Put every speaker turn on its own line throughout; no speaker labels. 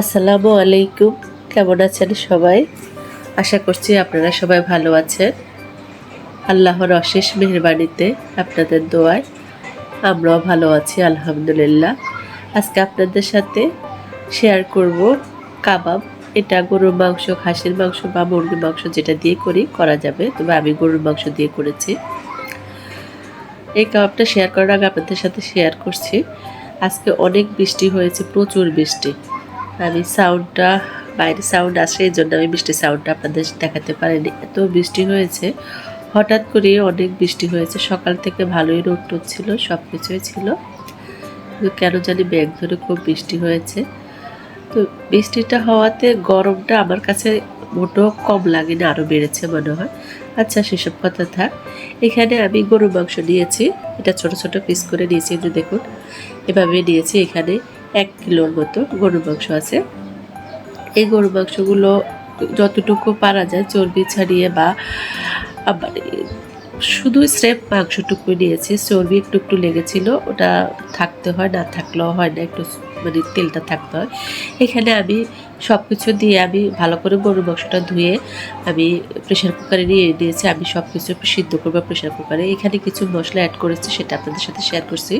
আসসালামু আলাইকুম। কেমন আছেন সবাই? আশা করছি আপনারা সবাই ভালো আছেন। আল্লাহর অশেষ মেহরবানিতে আপনাদের দোয়ায় আমরাও ভালো আছি, আলহামদুলিল্লাহ। আজকে আপনাদের সাথে শেয়ার করব কাবাব। এটা গরুর মাংস, খাসির মাংস বা মুরগির মাংস যেটা দিয়ে করি, করা যাবে। তবে আমি গরুর মাংস দিয়ে করেছি। এই কাবাবটা শেয়ার করার আগে আপনাদের সাথে শেয়ার করছি। আজকে অনেক বৃষ্টি হয়েছে, প্রচুর বৃষ্টি। আমি সাউন্ডটা বাইরে সাউন্ড আসে এই জন্য আমি বৃষ্টির সাউন্ডটা আপনাদের দেখাতে পারিনি। এত বৃষ্টি হয়েছে, হঠাৎ করে অনেক বৃষ্টি হয়েছে। সকাল থেকে ভালোই রোদ টোদ ছিল সব কিছুই ছিল। কিন্তু কেন জানি ব্যাগ ধরে খুব বৃষ্টি হয়েছে। তো বৃষ্টিটা হওয়াতে গরমটা আমার কাছে মোটেও কম লাগে না, আরও বেড়েছে মনে হয়। আচ্ছা সেসব কথা থাক। এখানে আমি গরুর মাংস নিয়েছি। এটা ছোট ছোট পিস করে নিয়েছি, একটু দেখুন। এভাবে নিয়েছি এখানে। এক কিলোর মতো গরুর মাংস আছে। এই গরুর মাংসগুলো যতটুকু পারা যায় চর্বি ছাড়িয়ে বা শুধু স্রেফ মাংসটুকু নিয়েছি, চর্বি একটু একটু লেগেছিল, ওটা থাকতে হয়, না থাকলেও হয় না, একটু মানে তেলটা থাকতে হয়। এখানে আমি সব কিছু দিয়ে আমি ভালো করে গরুর মাংসটা ধুয়ে আমি প্রেশার কুকারে নিয়ে নিয়েছি আমি সব কিছু সিদ্ধ করব প্রেশার কুকারে এখানে কিছু মশলা অ্যাড করেছি, সেটা আপনাদের সাথে শেয়ার করছি।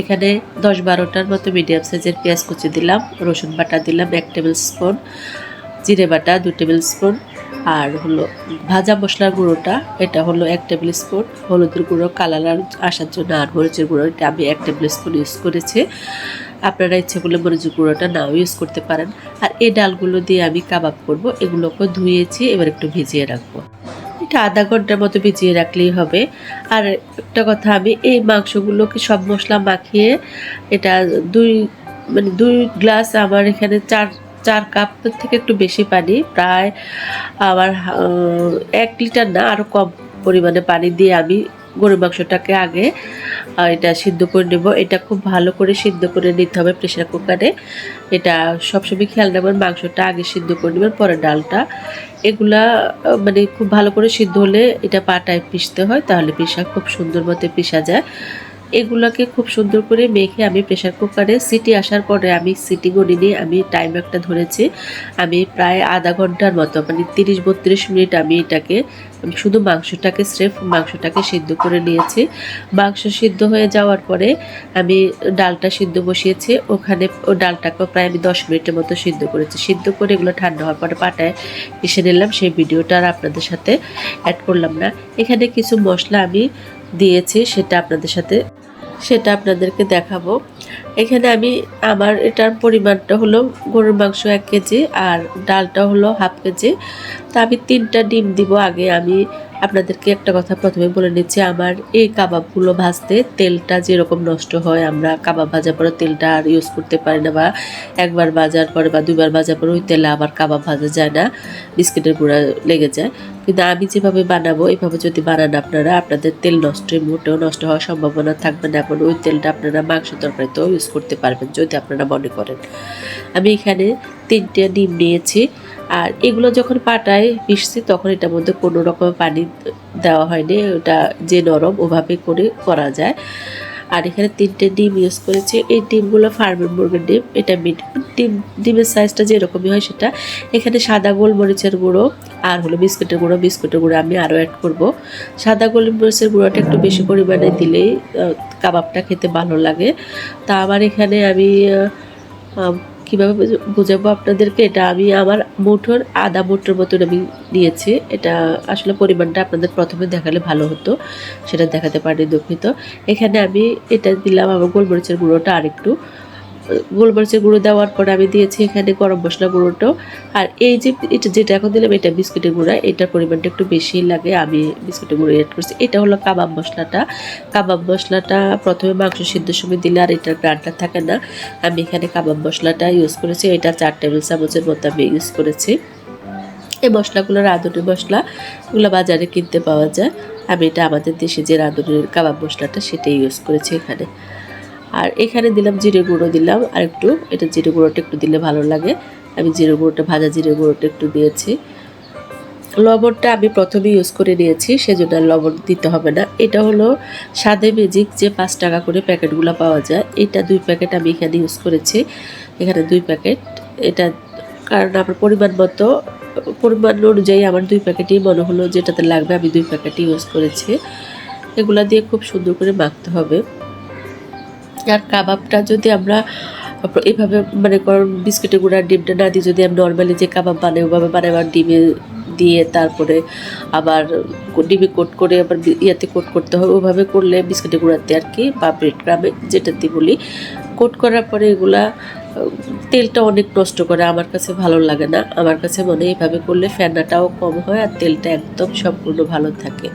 এখানে দশ বারোটার মতো মিডিয়াম সাইজের পেঁয়াজ কুচি দিলাম, রসুন বাটা দিলাম, এক টেবিল স্পুন জিরে বাটা, দু টেবিল স্পুন আর হলো ভাজা মশলার গুঁড়োটা, এটা হলো এক টেবিল স্পুন হলুদের গুঁড়ো, কালার আসার জন্য আর মরিচের গুঁড়ো, এটা আমি এক টেবিল স্পুন ইউজ করেছি। আপনারা ইচ্ছে করলে মরিচের গুঁড়োটা নাও ইউজ করতে পারেন। আর এই ডালগুলো দিয়ে আমি কাবাব করব, এগুলোকে ধুয়েছি, এবার একটু ভিজিয়ে রাখব। এটা আধা ঘণ্টার মতো ভিজিয়ে রাখলেই হবে। আর একটা কথা, আমি এই মাংসগুলোকে সব মশলা মাখিয়ে, এটা দুই মানে দুই গ্লাস আমার এখানে চার চার কাপ থেকে একটু বেশি পানি, প্রায় আমার এক লিটার না আরও কম পরিমাণে পানি দিয়ে আমি গরুর মাংসটাকে আগে এটা সিদ্ধ করে নেব। এটা খুব ভালো করে সিদ্ধ করে নিতে হবে প্রেশার কুকারে। এটা সবসময় খেয়াল রাখবেন, মাংসটা আগে সিদ্ধ করে নেবেন, পরে ডালটা। এগুলা মানে খুব ভালো করে সিদ্ধ হলে এটা পাটায় পিষতে হয়, তাহলে পিসা খুব সুন্দর মতো পিসা যায়। এগুলোকে খুব সুন্দর করে মেখে আমি প্রেশার কুকারে সিটি আসার পরে আমি সিটি গণিনি আমি টাইম একটা ধরেছি। আমি প্রায় আধা ঘণ্টার মতো মানে তিরিশ বত্রিশ মিনিট আমি এটাকে, শুধু মাংসটাকে স্রেফ মাংসটাকে সিদ্ধ করে নিয়েছি। মাংস সিদ্ধ হয়ে যাওয়ার পরে আমি ডালটা সিদ্ধ বসিয়েছি। ওখানে ও ডালটাকেও প্রায় আমি দশ মিনিটের মতো সিদ্ধ করেছি। সিদ্ধ করে এগুলো ঠান্ডা হওয়ার পরে পাটায় পিষে নিলাম। সেই ভিডিওটা আর আপনাদের সাথে অ্যাড করলাম না। এখানে কিছু মশলা আমি দিয়েছি সেটা আপনাদের সাথে সেটা আপনাদেরকে দেখাবো। এখানে আমি আমার এটার পরিমাণটা হলো গরুর মাংস এক কেজি আর ডালটা হলো হাফ কেজি। তা আমি তিনটা ডিম দিব আগে আমি আপনাদেরকে একটা কথা প্রথমে বলে নিচ্ছি, আমার এই কাবাবগুলো ভাজতে তেলটা যেরকম নষ্ট হয়, আমরা কাবাব ভাজার পরে তেলটা আর ইউজ করতে পারি না বা একবার ভাজার পরে বা দুবার ভাজার পরে ওই তেলে আবার কাবাব ভাজা যায় না, বিস্কিটের গুঁড়া লেগে যায়। কিন্তু আমি যেভাবে বানাবো এইভাবে যদি বানান আপনারা, আপনাদের তেল নষ্ট, মোটেও নষ্ট হওয়ার সম্ভাবনা থাকবে না এখন ওই তেলটা আপনারা মাংস তরকারিতেও ইউজ করতে পারবেন যদি আপনারা মনে করেন। আমি এখানে তিনটে ডিম নিয়েছি আর এগুলো যখন পাটায় পিসছি তখন এটার মধ্যে কোনো রকম পানি দেওয়া হয়নি। ওটা যে নরম ওভাবে করে করা যায়। আর এখানে তিনটে ডিম ইউজ করেছি। এই ডিমগুলো ফার্মের মুরগির ডিম, এটা মিট। ডিম, ডিমের সাইজটা যেরকমই হয় সেটা। এখানে সাদা গোলমরিচের গুঁড়ো আর হলো বিস্কুটের গুঁড়ো। বিস্কুটের গুঁড়ো আমি আরও অ্যাড করব। সাদা গোলমরিচের গুঁড়োটা একটু বেশি পরিমাণে দিলেই কাবাবটা খেতে ভালো লাগে। তা আমার এখানে আমি কীভাবে বুঝ- বোঝাবো আপনাদেরকে? এটা আমি আমার মুঠোর আদা মুঠোর মতন আমি নিয়েছি। এটা আসলে পরিমাণটা আপনাদের প্রথমে দেখালে ভালো হতো, সেটা দেখাতে পারি দুঃখিত। এখানে আমি এটা দিলাম, আমার গোলমরিচের গুঁড়োটা আরেকটু। গোলমরিচের গুঁড়ো দেওয়ার পরে আমি দিয়েছি এখানে গরম মশলা গুঁড়োটাও আর এই যে এটা যেটা এখন দিলাম, এটা বিস্কুটের গুঁড়া। এটার পরিমাণটা একটু বেশি লাগে, আমি বিস্কুটের গুঁড়ো অ্যাড করছি। এটা হলো কাবাব মশলাটা। কাবাব মশলাটা প্রথমে মাংস সিদ্ধ সময় দিলে আর এটার গ্রানটা থাকে না। আমি এখানে কাবাব মশলাটা ইউজ করেছি। এটা চার টেবিল চামচের মতো আমি ইউজ করেছি। এই মশলাগুলো রাঁধুনি মশলা, এগুলো বাজারে কিনতে পাওয়া যায়। আমি এটা আমাদের দেশে যে রাঁধুনির কাবাব মশলাটা সেটাই ইউজ করেছি এখানে। আর এখানে দিলাম জিরে গুঁড়ো দিলাম, আর একটু, এটা জিরে গুঁড়োটা একটু দিলে ভালো লাগে। আমি জিরে গুঁড়োটা, ভাজা জিরে গুঁড়োটা একটু দিয়েছি। লবণটা আমি প্রথমে ইউজ করে নিয়েছি, সেজন্য লবণ দিতে হবে না। এটা হলো সাদে ম্যাজিক যে পাঁচ টাকা করে প্যাকেটগুলো পাওয়া যায়, এটা দুই প্যাকেট আমি এখানে ইউজ করেছি। এখানে দুই প্যাকেট, এটা কারণ আমার পরিমাণ মতো, পরিমাণ অনুযায়ী আমার দুই প্যাকেটই মনে হলো যেটাতে লাগবে, আমি দুই প্যাকেটই ইউজ করেছি। এগুলা দিয়ে খুব সুন্দর করে মাখতে হবে। আর কাবাবটা যদি আমরা এভাবে মানে করুন বিস্কুটের গুঁড়া, ডিমটা না দিয়ে যদি আমি নর্মালি যে কাবাব বানাই, ওভাবে বানাই, আবার ডিমে দিয়ে তারপরে আবার ডিমে কোট করে আবার ইয়াতে কোট করতে হবে ওভাবে করলে বিস্কুটের গুঁড়াতে আর কি বা ব্রেড ক্রামে যেটাতে বলি। কোট করার পরে এগুলা তেলটা অনেক নষ্ট করে, আমার কাছে ভালো লাগে না। আমার কাছে মনে এইভাবে করলে ফেনাটাও কম হয় আর তেলটা একদম সম্পূর্ণ ভালো থাকে।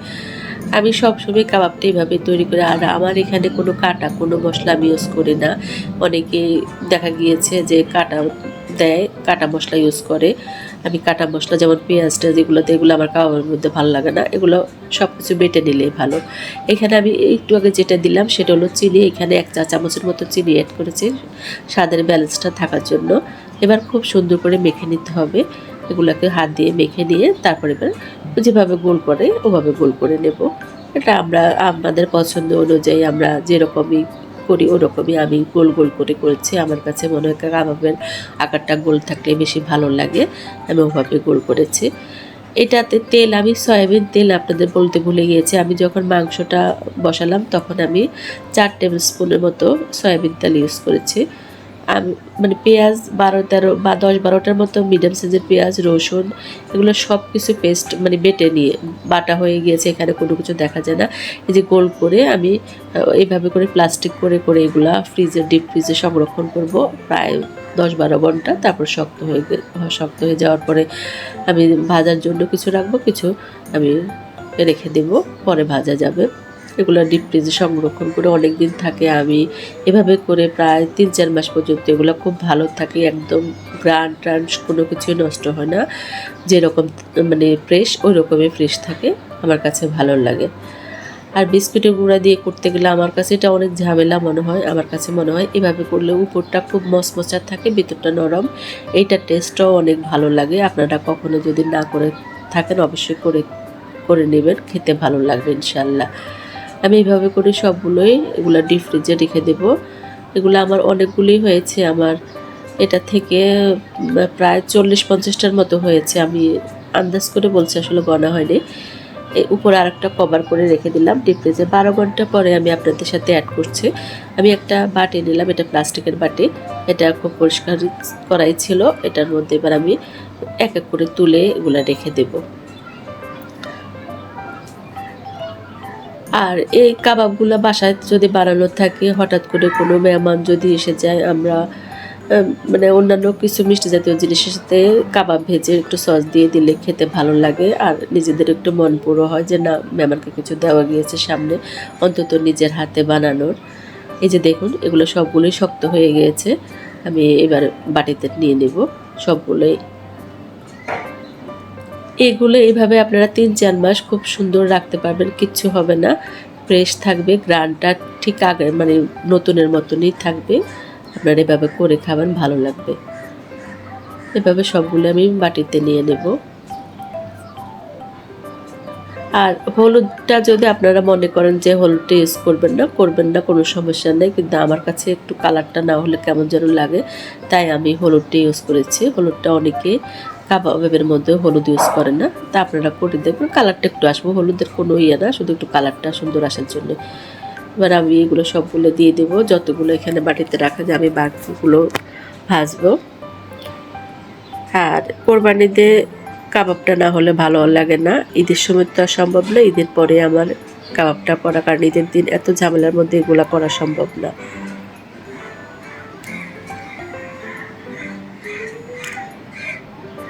আমি সবসময় কাবাবটা এইভাবে তৈরি করি। আর আমার এখানে কোনো কাটা, কোনো মশলা আমি ইউজ করি না। অনেকে দেখা গিয়েছে যে কাটা দেয়, কাটা মশলা ইউজ করে। আমি কাটা মশলা যেমন পেঁয়াজটা যেগুলোতে এগুলো আমার কাবাবের মধ্যে ভালো লাগে না। এগুলো সব কিছু বেটে নিলেই ভালো। এখানে আমি একটু আগে যেটা দিলাম, সেটা হলো চিনি। এখানে এক চা চামচের মতো চিনি অ্যাড করেছি, স্বাদের ব্যালেন্সটা থাকার জন্য। এবার খুব সুন্দর করে মেখে নিতে হবে। এগুলোকে হাত দিয়ে মেখে নিয়ে তারপরে এবার যেভাবে গোল করে ওভাবে গোল করে নেব। এটা আমরা আমাদের পছন্দ অনুযায়ী আমরা যেরকমই করি ওরকমই আমি গোল গোল করে করেছি। আমার কাছে মনে হয় কাবাবের আকারটা গোল থাকলে বেশি ভালো লাগে। আমি ওভাবে গোল করেছি। এটাতে তেল, আমি সয়াবিন তেল আপনাদের বলতে ভুলে গিয়েছি। আমি যখন মাংসটা বসালাম তখন আমি চার টেবিল স্পুনের মতো সয়াবিন তেল ইউজ করেছি। মানে পেঁয়াজ বারো তেরো বা দশ বারোটার মতো মিডিয়াম সাইজের পেঁয়াজ, রসুন এগুলো সব কিছু পেস্ট মানে বেটে নিয়ে বাটা হয়ে গিয়েছে, এখানে কোনো কিছু দেখা যায় না। এই যে গোল করে আমি এইভাবে করে প্লাস্টিক করে করে এগুলা ফ্রিজে ডিপ ফ্রিজে সংরক্ষণ করব। প্রায় দশ বারো ঘণ্টা তারপর শক্ত হয়ে শক্ত হয়ে যাওয়ার পরে আমি ভাজার জন্য কিছু রাখব, কিছু আমি রেখে দেব, পরে ভাজা যাবে। এগুলো ডিপ ফ্রিজে সংরক্ষণ করে অনেক দিন থাকে। আমি এভাবে করে প্রায় তিন চার মাস পর্যন্ত এগুলো খুব ভালো থাকে, একদম গ্রান ট্রান কোনো কিছুই নষ্ট হয় না। যেরকম মানে ফ্রেশ ওই রকমই ফ্রেশ থাকে, আমার কাছে ভালো লাগে। আর বিস্কুটের গুঁড়া দিয়ে করতে গেলে আমার কাছে এটা অনেক ঝামেলা মনে হয়, আমার কাছে মনে হয় এভাবে করলে উপরটা খুব মচমচা থাকে, ভিতরটা নরম। এইটার টেস্টটাও অনেক ভালো লাগে, আপনারা কখনো যদি না করে থাকেন অবশ্যই করে করে নেবেন, খেতে ভালো লাগবে ইনশাল্লাহ আমি এইভাবে করে সবগুলোই এগুলো ডিপ ফ্রিজে রেখে দেবো। এগুলো আমার অনেকগুলোই হয়েছে। আমার এটা থেকে প্রায় চল্লিশ পঞ্চাশটার মতো হয়েছে। আমি আন্দাজ করে বলছি, আসলে গণা হয়নি। এই উপরে আরেকটা কভার করে রেখে দিলাম ডিপ ফ্রিজে বারো ঘণ্টা পরে আমি আপনাদের সাথে অ্যাড করছি। আমি একটা বাটি নিলাম, এটা প্লাস্টিকের বাটি। এটা খুব পরিষ্কার করাই ছিল। এটার মধ্যে এবার আমি এক এক করে তুলে এগুলো রেখে দেবো। আর এই কাবাবগুলো বাসায় যদি বানানো থাকে, হঠাৎ করে কোনো মেহমান যদি এসে যায়, আমরা মানে অন্যান্য কিছু মিষ্টি জাতীয় জিনিসের সাথে কাবাব ভেজে একটু সস দিয়ে দিলে খেতে ভালো লাগে। আর নিজেদের একটু মন পুরো হয় যে, না, মেহমানকে কিছু দেওয়া গিয়েছে সামনে, অন্তত নিজের হাতে বানানোর। এই যে দেখুন, এগুলো সবগুলোই শক্ত হয়ে গিয়েছে। আমি এবার বাটিতে নিয়ে নেব। সবগুলোই এগুলো এইভাবে আপনারা তিন চার মাস খুব সুন্দর রাখতে পারবেন, কিচ্ছু হবে না। ফ্রেশ থাকবে, গ্রানটা ঠিক আগে মানে নতুনের মতনই থাকবে। আপনারা এভাবে করে খাবেন, ভালো লাগবে। এভাবে সবগুলো আমি বাটিতে নিয়ে নেব। আর হলুদটা যদি আপনারা মনে করেন যে হলুদটা ইউজ করবেন না করবেন না, কোনো সমস্যা নেই। কিন্তু আমার কাছে একটু কালারটা না হলে কেমন যেন লাগে, তাই আমি হলুদটা ইউজ করেছি। হলুদটা অনেকে কাবাবের মধ্যে হলুদ ইউজ করেন না। তা আপনারা করে দেখবেন কালারটা একটু আসব, হলুদের কোনো ইয়ে না, শুধু একটু কালারটা সুন্দর আসার জন্য। এবার আমি এগুলো সবগুলো দিয়ে দেবো, যতগুলো এখানে বাটিতে রাখা যায়, আমি বাকিগুলো ভাজবো। আর কোরবানিতে কাবাবটা না হলে ভালো লাগে না, ঈদের সময় তো সম্ভব না, ঈদের পরে আমার কাবাবটা করা কারণ ঈদের দিন এত ঝামেলার মধ্যে এগুলো করা সম্ভব না।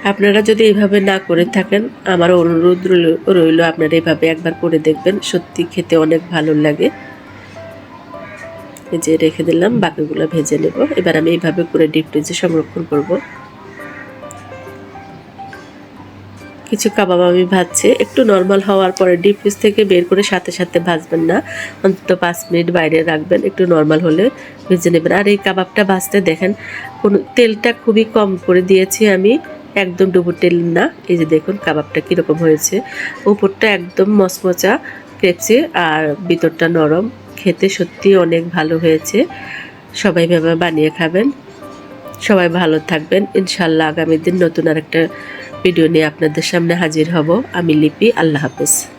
আপনারা যদি এইভাবে না করে থাকেন আমার অনুরোধ রইল- আপনারা এইভাবে একবার করে দেখবেন। সত্যি খেতে অনেক ভালো লাগে। যে রেখে দিলাম, বাকিগুলো ভেজে নেব। এবার আমি এইভাবে করে ডিপ ফ্রিজে সংরক্ষণ করব। কিছু কাবাব আমি ভাজছি। একটু নর্মাল হওয়ার পরে ডিপ ফ্রিজ থেকে বের করে সাথে সাথে ভাজবেন না। অন্তত পাঁচ মিনিট বাইরে রাখবেন, একটু নর্মাল হলে ভেজে নেবেন। আর এই কাবাবটা ভাজতে দেখেন, কোনো তেলটা খুবই কম করে দিয়েছি আমি। একদম ডুবুর তেল না। এই যে দেখুন, কাবাবটা কীরকম হয়েছে। উপরটা একদম মচমচা ক্রেপসি আর ভিতরটা নরম। খেতে সত্যি অনেক ভালো হয়েছে। সবাই ভাবে বানিয়ে খাবেন। সবাই ভালো থাকবেন। ইনশাল্লাহ আগামী দিন নতুন আরেকটা ভিডিও নিয়ে আপনাদের সামনে হাজির হব। আমি লিপি, আল্লাহ হাফেজ।